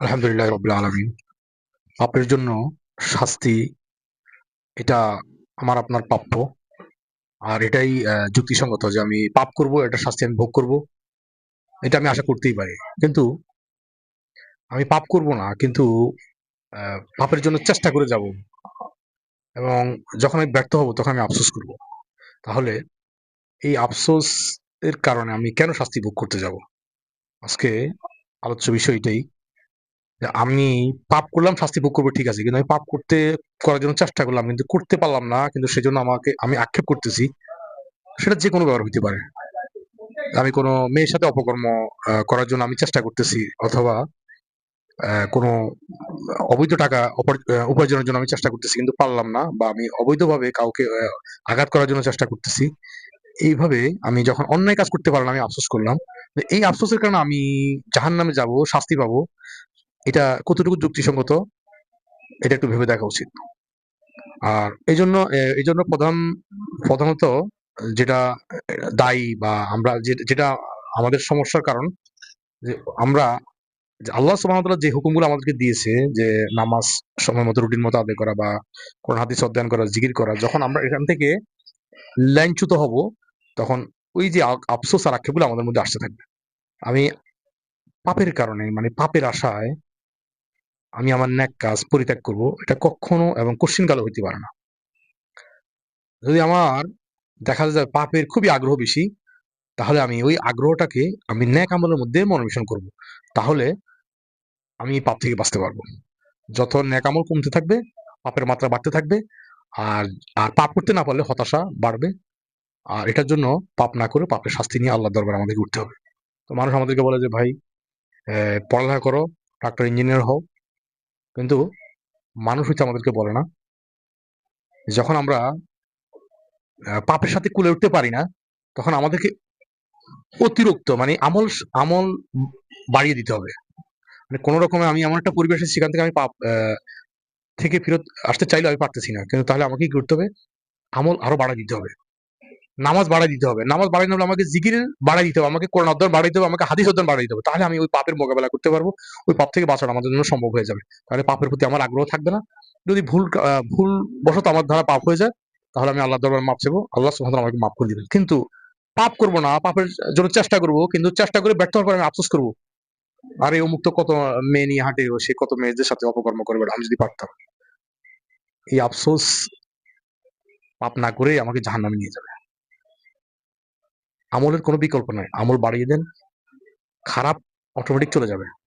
আলহামদুলিল্লাহ রবিল আলমিন। পাপের জন্য শাস্তি এটা আমার, আপনার প্রাপ্য। আর এটাই যুক্তিসঙ্গত যে আমি পাপ করব, এটা শাস্তি আমি ভোগ করব, এটা আমি আশা করতেই পারি। কিন্তু আমি পাপ করব না, কিন্তু পাপের জন্য চেষ্টা করে যাব। এবং যখন আমি ব্যর্থ হব, তখন আমি আফসোস করব। তাহলে এই আফসোস এর কারণে আমি কেন শাস্তি ভোগ করতে যাব? আজকে আলোচ্য বিষয় এটাই। যে আমি পাপ করলাম, শাস্তি ভোগ করব, ঠিক আছে। কিন্তু আমি পাপ করতে, করার জন্য চেষ্টা করলাম, কিন্তু করতে পারলাম না। কিন্তু সেজন্য আমাকে, আমি আক্ষেপ করতেছি। সেটা যে কোনো ব্যাপার হতে পারে। আমি কোনো মেয়ের সাথে অপকর্ম করার জন্য আমি চেষ্টা করতেছি, অথবা কোনো অবৈধ টাকা উপার্জনের জন্য আমি চেষ্টা করতেছি, কিন্তু পারলাম না, বা আমি অবৈধভাবে কাউকে আঘাত করার জন্য চেষ্টা করতেছি। এইভাবে আমি যখন অন্যায় কাজ করতে পারলাম, আমি আফসোস করলাম। এই আফসোসের কারণে আমি জাহান নামে যাব, শাস্তি পাবো। এটা কতটুকু যুক্তিসঙ্গত, এটা একটু ভেবে দেখা উচিত। আর এই জন্য এই জন্য প্রধান, প্রধানত যেটা, দায়ী বা আমরা যেটা আমাদের সমস্যার কারণ আমরা আল্লাহ সুবহানাহু যে হুকুমগুলো আমাদেরকে দিয়েছে, যে নামাজ সময় মতো রুটিন মতো আদায় করা বা কোরআন, হাদিস অধ্যয়ন করা, জিকির করা, যখন আমরা এখান থেকে ল্যাংচ্যুত হব, তখন ওই যে আফসোস আর আক্ষেপগুলো আমাদের মধ্যে আসতে থাকবে। আমি পাপের কারণে মানে পাপের আশায় আমি আমার ন্যাক কাজ পরিত্যাগ করব। এটা কখনো এবং কোশ্চিন কালো হইতে পারে না। যদি আমার দেখা যায় পাপের খুবই আগ্রহ বেশি, তাহলে আমি ওই আগ্রহটাকে আমি ন্যাক আমলের মধ্যে মনোনিবেশন করব। তাহলে আমি পাপ থেকে বাঁচতে পারব। যত ন্যাক আমল কমতে থাকবে, পাপের মাত্রা বাড়তে থাকবে, আর আর পাপ করতে না পারলে হতাশা বাড়বে। আর এটার জন্য পাপ না করে পাপের শাস্তি নিয়ে আল্লাহ দরবার আমাদেরকে উঠতে হবে। তো মানুষ আমাদেরকে বলে যে, ভাই পড়ালেখা করো ডাক্তার ইঞ্জিনিয়ার হও। কিন্তু মানুষ হচ্ছে আমাদেরকে বলে না। যখন আমরা পাপের সাথে কুলে উঠতে পারি না, তখন আমাদেরকে অতিরিক্ত মানে আমল আমল বাড়িয়ে দিতে হবে। মানে কোনো রকমে আমি এমন একটা পরিবেশে সেখান থেকে আমি পাপ থেকে ফেরত আসতে চাইলে আমি পারতেছি না। কিন্তু তাহলে আমাকে কি করতে হবে। আমল আরও বাড়াই দিতে হবে। নামাজ বাড়াই দিতে হবে। নামাজ বাড়াই না আমাকে জিকির বাড়াই দিতে হবে, আমাকে কোরআন অধ্যয়ন বাড়াই দিতে হবে, আমাকে হাদিস অধ্যয়ন বাড়াই দিতে হবে। তাহলে আমি ওই পাপের মোকাবেলা করতে পারব। ওই পাপ থেকে বাঁচানো আমাদের জন্য সম্ভব হয়ে যাবে। তাহলে পাপের প্রতি আমার আগ্রহ থাকবে না। যদি ভুল ভুল বশত আমার দ্বারা পাপ হয়ে যায়, তাহলে আমি আল্লাহ দরবার মাপ চাইব। আল্লাহ সুবহানাহু আমাকে মাফ করে দিবেন। কিন্তু পাপ করব না, পাপের জন্য চেষ্টা করব, কিন্তু চেষ্টা করে ব্যর্থ হওয়ার পর আমি আফসোস করব। আরে, অমুক তো কত মেয়ে নিয়ে হাঁটে, সে কত মেয়েদের সাথে অপকর্ম করবে আমি যদি পারতাম। এই আফসোস পাপ না করে আমাকে জাহান্নামে নিয়ে যাবে। আমলের কোনো বিকল্প নাই। আমল বাড়িয়ে দেন খারাপ অটোমেটিক চলে যাবে।